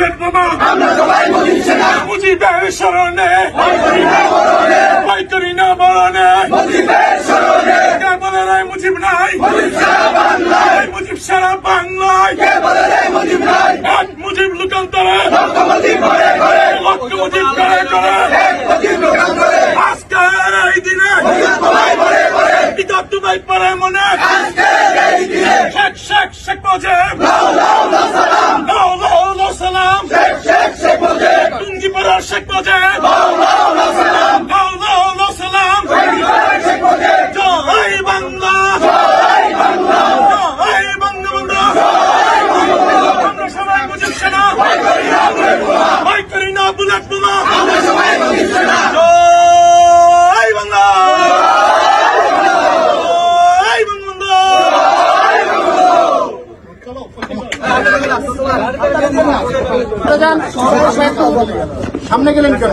Bullet বোমা আমরা সবাই মুজিব সেনা। মুজিবের বাইকারিরা মরণে ভয় করি না মরণে। মুজিবের স্মরণে। কে বলে রে মুজিব নাই। মুজিব সারা বাংলায়। মুজিব সারা বাংলায়। কে বলে রে মুজিব নাই। এক মুজিব লোকান্তরে। লক্ষ মুজিব করে করে লক্ষ মুজিব করে করে এক মুজিব লোকান করে আজকের এই দিনে মুজিব তোমায় করে করে পিতা তোমায় পরে মনে আজকের এই দিনে শেখ শেখ শেখ মুজিব লাল লাল লাল সালাম লো লো লো সালাম শেখ শেখ শেখ মুজিব টুঙ্গি পাড়া শেখ মুজিব লাল লাল লাল সালাম লো লো লো সালাম তুর্কি পাড়া শেখ মুজিব জয় বাংলা জয় বাংলা জয় বঙ্গবন্ধু আমরা সবাই মুজিব সেনা বাইকারিরা বুলেট বোমা ভয় করি না বুলেট বোমা। আমরা সবাই জয় বাংলা। সামনে গেলেন কেন?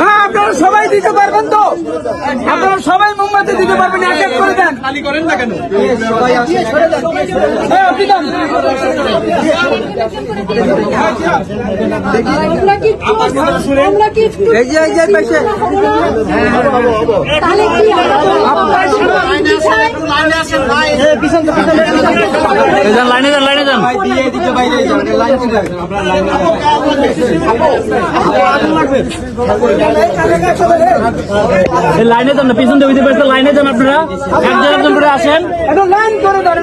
হ্যাঁ আপনারা সবাই দিতে পারবেন তো আপনারা সবাই দিতে পারবেন এক করে দেন। খালি করেন না কেন? সবাই আসে আপনি দেন। আমরা কি একটু আমরা কি একটু এই যে এই যে পাশে। তাহলে কি আপনার লাইনে যান লাইনে যান না পিছন দিয়ে লাইনে যান আপনারা। একজন একজন করে আসেন। লাইন করে ধরেন